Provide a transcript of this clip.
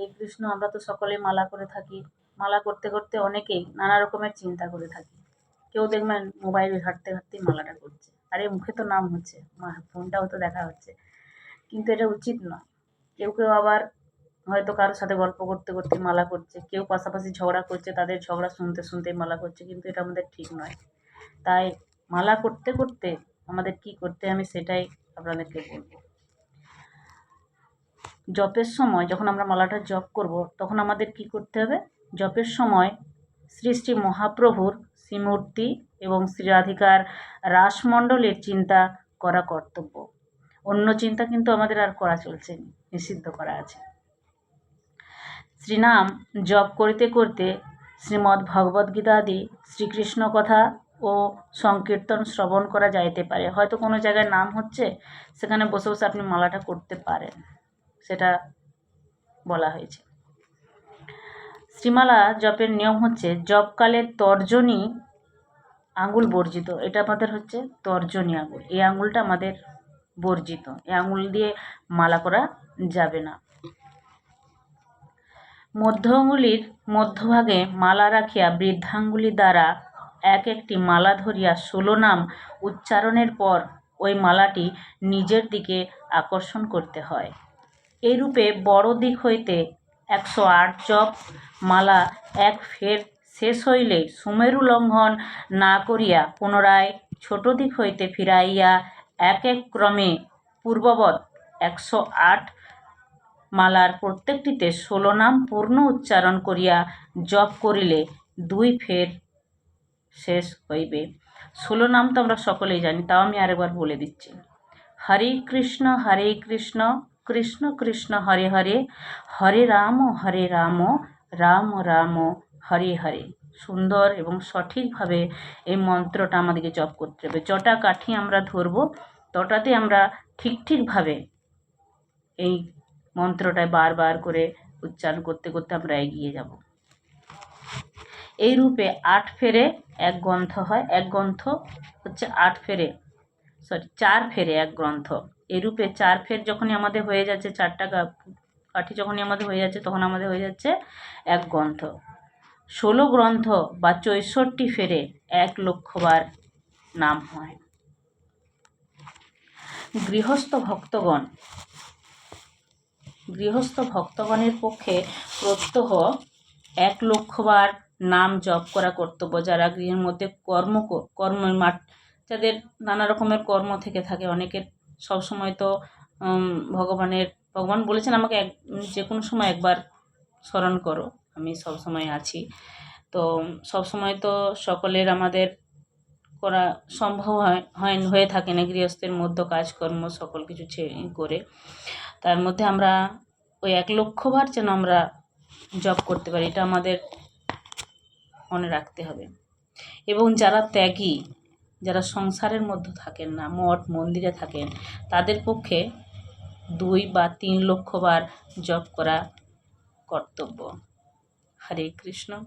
হরে কৃষ্ণ, আমরা তো সকলে মালা করে থাকি। মালা করতে করতে অনেকেই নানা রকমের চিন্তা করে থাকি। কেউ দেখবেন মোবাইল ঘাঁটতে ঘাঁটতেই মালাটা করছে। আরে, মুখে তো নাম হচ্ছে। ফোনটাও তো দেখা হচ্ছে। কিন্তু এটা উচিত নয়। কেউ কেউ আবার হয়তো কারোর সাথে গল্প করতে করতে মালা করছে। কেউ পাশাপাশি ঝগড়া করছে, তাদের ঝগড়া শুনতে শুনতে মালা করছে। কিন্তু এটা আমাদের ঠিক নয়। তাই মালা করতে করতে আমাদের কি করতে আমি সেটাই আপনাদেরকে বলব। জপের সময় যখন আমরা মালাটা জপ করব, তখন আমাদের কি করতে হবে? জপের সময় শ্রী শ্রী মহাপ্রভুর শ্রীমূর্তি এবং শ্রীরাধিকার রাসমণ্ডলের চিন্তা করা কর্তব্য। অন্য চিন্তা কিন্তু আমাদের আর করা চলছে নিষিদ্ধ করা আছে। শ্রীনাম জপ করতে করতে শ্রীমদ্ ভগবদ্গীতা আদি শ্রীকৃষ্ণ কথা ও সংকীর্তন শ্রবণ করা যাইতে পারে। হয়তো কোনো জায়গায় নাম হচ্ছে, সেখানে বসে বসে আপনি মালাটা করতে পারেন। সেটা বলা হয়েছে। শ্রীমালা জপের নিয়ম হচ্ছে, জপকালে তর্জনী আঙুল বর্জিত। এটা আমাদের হচ্ছে তর্জনী আঙুল। এই আঙুলটা আমাদের বর্জিত। এই আঙুল দিয়ে মালা করা যাবে না। মধ্য আঙুলির মধ্যভাগে মালা রাখিয়া বৃদ্ধাঙ্গুলি দ্বারা এক একটি মালা ধরিয়া ষোলো নাম উচ্চারণের পর ওই মালাটি নিজের দিকে আকর্ষণ করতে হয়। এইরূপে বড় দিক হইতে একশো আট জপ মালা এক ফের শেষ হইলে সুমেরু লঙ্ঘন না করিয়া পুনরায় ছোট দিক হইতে ফিরাইয়া এক এক ক্রমে পূর্ববৎ একশো আট মালার প্রত্যেকটিতে ষোলো নাম পূর্ণ উচ্চারণ করিয়া জপ করিলে দুই ফের শেষ হইবে। ষোলো নাম তো আমরা সকলেই জানি, তাও আমি আরেকবার বলে দিচ্ছি। হরে কৃষ্ণ হরে কৃষ্ণ। কৃষ্ণ কৃষ্ণ হরে হরে হরে রাম হরে রাম রাম রাম, হরে হরে। সুন্দর এবং সঠিকভাবে এই মন্ত্রটা আমাদেরকে জপ করতে হবে। যটা কাঠি আমরা ধরব, তটাতে আমরা ঠিক ঠিকভাবে এই মন্ত্রটায় বারবার করে উচ্চারণ করতে করতে আমরা এগিয়ে যাব। এই রূপে আট ফেরে এক গ্রন্থ হয়। এক গ্রন্থ হচ্ছে আট ফেরে সরি চার ফেরে এক গ্রন্থ। এই রূপে চার ফের যখনই আমাদের হয়ে যাচ্ছে, চারটা কাঠি যখনই আমাদের হয়ে যাচ্ছে, তখন আমাদের হয়ে যাচ্ছে এক গ্রন্থ। ষোলো গ্রন্থ বা চৌষট্টি ফেরে এক লক্ষবার নাম হয়। গৃহস্থ ভক্তগণ, গৃহস্থ ভক্তগণের পক্ষে প্রত্যহ এক লক্ষবার নাম জপ করা কর্তব্য। যারা গৃহের মধ্যে কর্ম কর্ম, মাঠ, যাদের নানা রকমের কর্ম থেকে থাকে, অনেকের সব সময় তো ভগবানের, ভগবান বলেছেন আমাকে এক, যে কোনো সময় একবার স্মরণ করো, আমি সব সময় আছি। তো সব সময় তো সকলের আমাদের করা সম্ভব হয় হয় থাকে না, গৃহস্থের মধ্যে কাজকর্ম, সকল কিছু করে। তার মধ্যে আমরা ওই এক লক্ষবার যেন আমরা জব করতে পারি, এটা আমাদের মনে রাখতে হবে। এবং যারা ত্যাগী যারা সংসারের মধ্যে থাকেন না, মঠ, মন্দিরে থাকেন, তাদের পক্ষে দুই বা তিন লক্ষবার জপ করা কর্তব্য। হরে কৃষ্ণ।